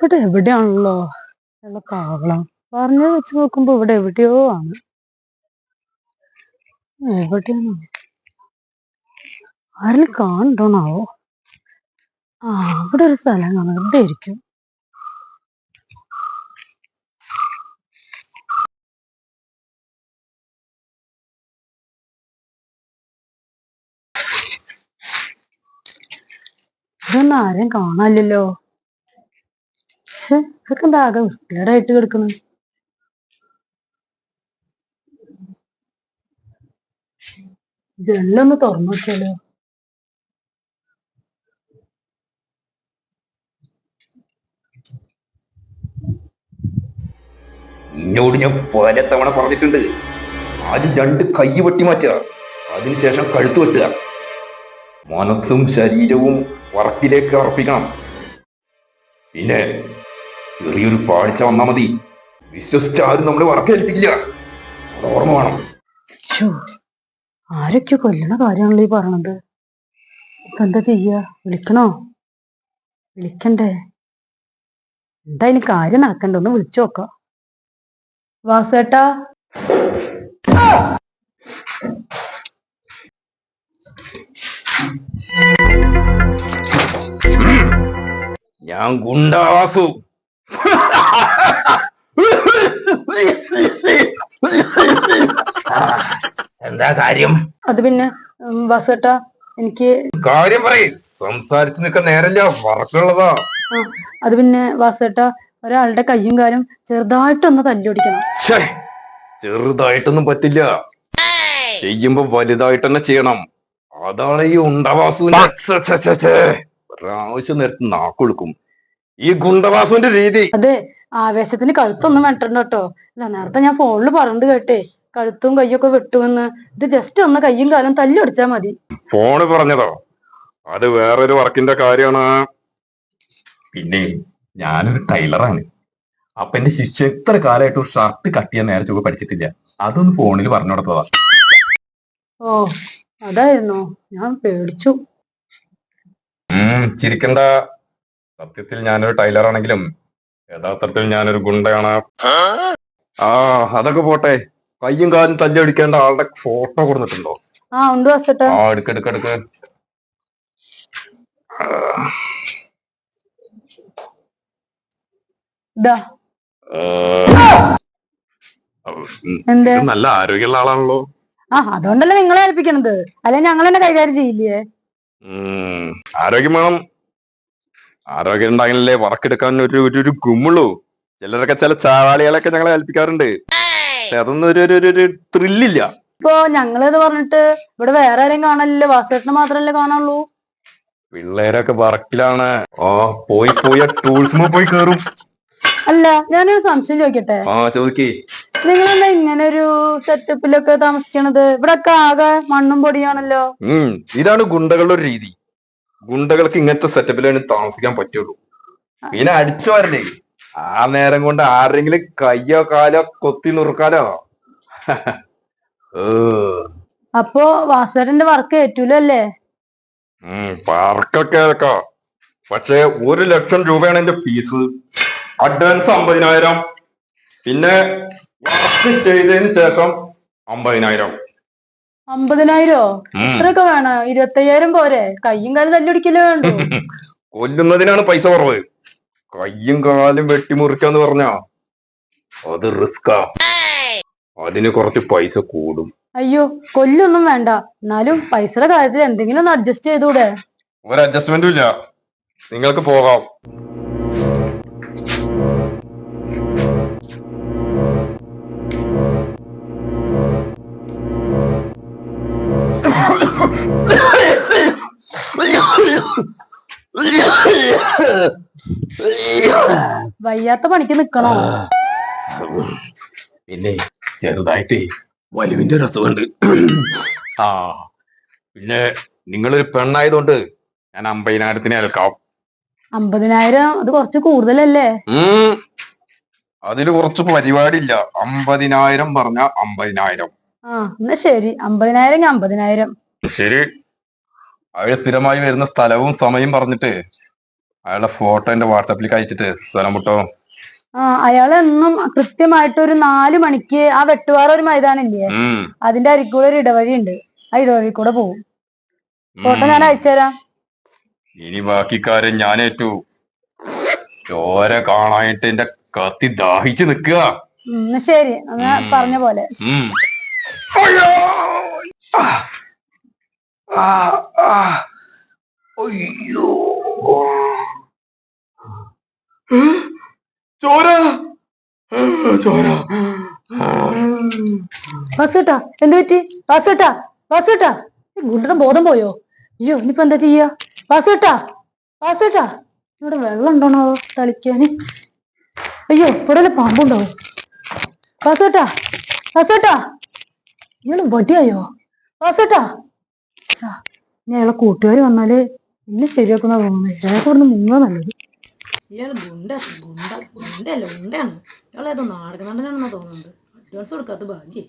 ഇവിടെ എവിടെയാണല്ലോ ഉള്ള കാവളം? പറഞ്ഞത് വെച്ച് നോക്കുമ്പോ ഇവിടെ എവിടെയോ ആണ്. എവിടെയാണ്? ആരെങ്കിലും കാണണ്ടോണാവോ ആ അവിടെ ഒരു സ്ഥലം കാണാം. ഇവിടെ ഇരിക്കും. ഇതൊന്നും ആരെയും കാണാനില്ലല്ലോ. പക്ഷെ ഇതൊക്കെ എന്താ ആകെ വൃത്തികേടായിട്ട് കിടക്കുന്നു ജനലൊന്ന് തുറന്നു നോക്കിയാലോ? നിന്നോട് ഞാൻ പല തവണ പറഞ്ഞിട്ടുണ്ട്. ആദ്യം രണ്ട് കൈ വെട്ടി മാറ്റുക അതിനുശേഷം കഴുത്ത് വെട്ടുക. മനസ്സും ശരീരവും വർക്കിലേക്ക് അർപ്പിക്കണം. പിന്നെ ചെറിയൊരു പാഴ്ച വന്നാ മതി. വിശ്വസിച്ചാരും നമ്മളെ വറക്കേൽപ്പിക്കില്ല ഓർമ്മ വേണം. ആരൊക്കെ കൊല്ലണ കാര്യമാണല്ലോ ഈ പറയണത്. ഇപ്പൊ എന്താ ചെയ്യാ? വിളിക്കണോ? വിളിക്കണ്ടേ? എന്താ ഇനി കാര്യം നടക്കണ്ട? ഒന്ന് വിളിച്ചു നോക്കാം. വാസേട്ടാ ഞാൻ ഗുണ്ടാവാസു. എന്താ കാര്യം? അത് പിന്നെ വാസുട്ട എനിക്ക് കാര്യം പറയ്. സംസാരിച്ചു നിൽക്കാൻ നേരല്ല വർക്കുള്ളതാ. അത് പിന്നെ വാസുട്ട ഒരാളുടെ കയ്യും കാലും ചെറുതായിട്ടൊന്ന് തല്ലിയൊടിക്കണം. ഛേ, ചെറുതായിട്ടൊന്നും പറ്റില്ല. ചെയ്യുമ്പോ വലുതായിട്ട് തന്നെ ചെയ്യണം. അതാണ് ഈ ഉണ്ടവാസുവിന്റെ പ്രാവശ്യം. ഒരാവശ്യം നേരത്തെ നാക്കൊടുക്കും ഈ ഗുണ്ടവാസുവിന്റെ രീതി. അതെ ആവേശത്തിന് കഴുത്തൊന്നും വേണ്ടോ കേട്ടോ. അല്ല നേരത്തെ ഞാൻ ഫോണിൽ പറഞ്ഞു കേട്ടേ. കഴുത്തും കയ്യൊക്കെ വെട്ടുമെന്ന്. ഇത് ജസ്റ്റ് ഒന്ന് കയ്യും കാലം തല്ലിയൊടിച്ചാ മതി. ഫോണ് പറഞ്ഞതോ? അത് വേറൊരു വർക്കിന്റെ കാര്യമാണ്. പിന്നെ ഞാനൊരു ടൈലറാണ്. അപ്പൊ എന്റെ ശിഷ്യ എത്ര കാലമായിട്ട് ഒരു ഷർട്ട് കട്ട് ചെയ്യാൻ നേരെ ചുവ പഠിച്ചിട്ടില്ല. അതൊന്ന് ഫോണിൽ പറഞ്ഞു കൊടുത്തതാ. ഓ അതായിരുന്നോ. ഞാൻ പേടിച്ചു. ഉം ചിരിക്കണ്ട. സത്യത്തിൽ ഞാനൊരു ടൈലറാണെങ്കിലും യഥാർത്ഥത്തിൽ ഞാനൊരു ഗുണ്ടയാണ്. ആ അതൊക്കെ പോട്ടെ. കയ്യും കാലും തല്ലടിക്കേണ്ട ആളുടെ ഫോട്ടോ കൊടുത്തിട്ടുണ്ടോ? ആ ഉണ്ട് വസട്ട ആ എടുക്ക് എടുക്ക് എടുക്ക്. നല്ല ആരോഗ്യമുള്ള ആളാണല്ലോ. ആ അതുകൊണ്ടല്ലേ നിങ്ങളെ ഏൽപ്പിക്കണത്. അല്ലെ ഞങ്ങൾ തന്നെ കൈകാര്യം ചെയ്യില്ലേ? ആരോഗ്യം വേണം. ആരോഗ്യം ഉണ്ടെങ്കിലല്ലേ വർക്കെടുക്കാൻ ഒരു ഒരു ഒരു ഗുമ്മുള്ളൂ. ചിലരൊക്കെ ചില ചാവാളികളൊക്കെ ഞങ്ങളെ ഏൽപ്പിക്കാറുണ്ട്. പക്ഷെ അതൊന്നും ഒരു ഒരു- ഒരു ത്രില്ലില്ല ഇപ്പൊ ഞങ്ങളിത് പറഞ്ഞിട്ട് ഇവിടെ വേറെ ആരെയും കാണാനില്ല വാസേട്ടനെ മാത്രല്ലേ കാണാനുള്ളൂ? പിള്ളേരൊക്കെ വർക്കിലാണ്. ഓ പോയി പോയി ടൂൾസുമോ പോയി കേറും. അല്ല ഞാനൊരു സംശയം ചോദിക്കട്ടെ? ആ ചോദിക്കേ. നിങ്ങളെന്താ ഇങ്ങനെ ഒരു സെറ്റപ്പിലൊക്കെ താമസിക്കണത്? ഇവിടെ ഒക്കെ ആകെ മണ്ണും പൊടിയാണല്ലോ. ഉം ഇതാണ് ഗുണ്ടകളുടെ ഒരു രീതി. ഗുണ്ടകൾക്ക് ഇങ്ങനത്തെ സെറ്റപ്പിലാണ് താമസിക്കാൻ പറ്റുള്ളൂ. പിന്നെ അടിച്ചു വരണ്ടേ ആ നേരം കൊണ്ട് ആരെങ്കിലും കയ്യോ കാലോ കൊത്തി നുറുക്കാലോ? അപ്പോ വാസരന്റെ വർക്ക് ഏറ്റൂലല്ലേ? വർക്കൊക്കെ കേൾക്കാം. പക്ഷെ ഒരു ലക്ഷം രൂപയാണ് എന്റെ ഫീസ്. അഡ്വാൻസ് അമ്പതിനായിരം. പിന്നെ വർക്ക് ചെയ്തതിന് ശേഷം അമ്പതിനായിരം. അമ്പതിനായിരോ. ഇത്രയൊക്കെ വേണം? ഇരുപത്തയ്യായിരം പോരെ. കയ്യും കാലും തല്ലിടിക്കലേ വേണ്ടു. കൊല്ലുന്നതിനാണ് പൈസ കുറവ്. കയ്യും കാലും വെട്ടിമുറിക്കാന്ന് പറഞ്ഞാ അത് റിസ്കാ അതിന് കുറച്ച് പൈസ കൂടും അയ്യോ കൊല്ലൊന്നും വേണ്ട എന്നാലും പൈസയുടെ കാര്യത്തിൽ എന്തെങ്കിലും ഒന്ന് അഡ്ജസ്റ്റ് ചെയ്തൂടെ ഒരു അഡ്ജസ്റ്റ്മെന്റും ഇല്ല നിങ്ങൾക്ക് പോകാം വയ്യാത്ത പണിക്ക് നിക്കണോ? പിന്നെ ചെറുതായിട്ട് വലുവിന്റെ ഒരു അസുഖമുണ്ട്. ആ. പിന്നെ നിങ്ങളൊരു പെണ്ണായതുകൊണ്ട് ഞാൻ അമ്പതിനായിരത്തിന് ഏൽക്കാം. അമ്പതിനായിരം അത് കുറച്ച് കൂടുതലല്ലേ. അതിന് കുറച്ച് പരിപാടിയില്ല. അമ്പതിനായിരം പറഞ്ഞ അമ്പതിനായിരം. ആ എന്നാ ശരി. അമ്പതിനായിരം അമ്പതിനായിരം. ശരി. അവർ സ്ഥിരമായി വരുന്ന സ്ഥലവും സമയം പറഞ്ഞിട്ട് അയാളുടെ ഫോട്ടോ എന്റെ വാട്സാപ്പിലേക്ക് അയച്ചിട്ട് സ്ഥലം വിട്ടോ ആ അയാൾ എന്നും കൃത്യമായിട്ട് ഒരു നാല് മണിക്ക് ആ വെട്ടുവാറ ഒരു മൈതാനില്ലേ? ഇല്ലേ അതിന്റെ അരിക്കൂടെ ഒരു ഇടവഴി ഉണ്ട് ആ ഇടവഴി കൂടെ പോകും ഫോട്ടോ ഞാൻ. അയച്ചുതരാം ഇനി ബാക്കി കാര്യം ഞാനേറ്റു. ചോര കാണാനായിട്ട് എന്റെ കത്തി ദാഹിച്ചു നിക്കുക ശരി. എന്നാ പറഞ്ഞ പോലെ. ആ. അയ്യോ! ചോര. ചോര. ബോധം പോയോ? അയ്യോ ഇനിയിപ്പോ എന്താ ചെയ്യാ? വാസുട്ടാ വാസുട്ടാ ഇവിടെ വെള്ളം ഉണ്ടോണോ തളിക്കാന്. അയ്യോ ഇവിടെ വല്ല പാമ്പുണ്ടോ വാസുട്ടാ വാസുട്ടാ ഇയാൾ വടിയായോ? വാസുട്ടാ ഇനി അയാളെ കൂട്ടുകാർ വന്നാൽ എന്നെ ശരിയാക്കുന്ന തോന്നുന്നു. ഇയാളെ ഇവിടുന്ന് മുങ്ങാ നല്ലത്. ഇയാൾ ഗുണ്ട ഗുണ്ട ഗുണ്ടല്ല ഗുണ്ടയാണ്. ഇയാൾ ഏതോ നാടക നടനാണെന്നാണ് തോന്നുന്നത്. അഡ്വാൻസ് കൊടുക്കാത്ത ഭാഗ്യേ.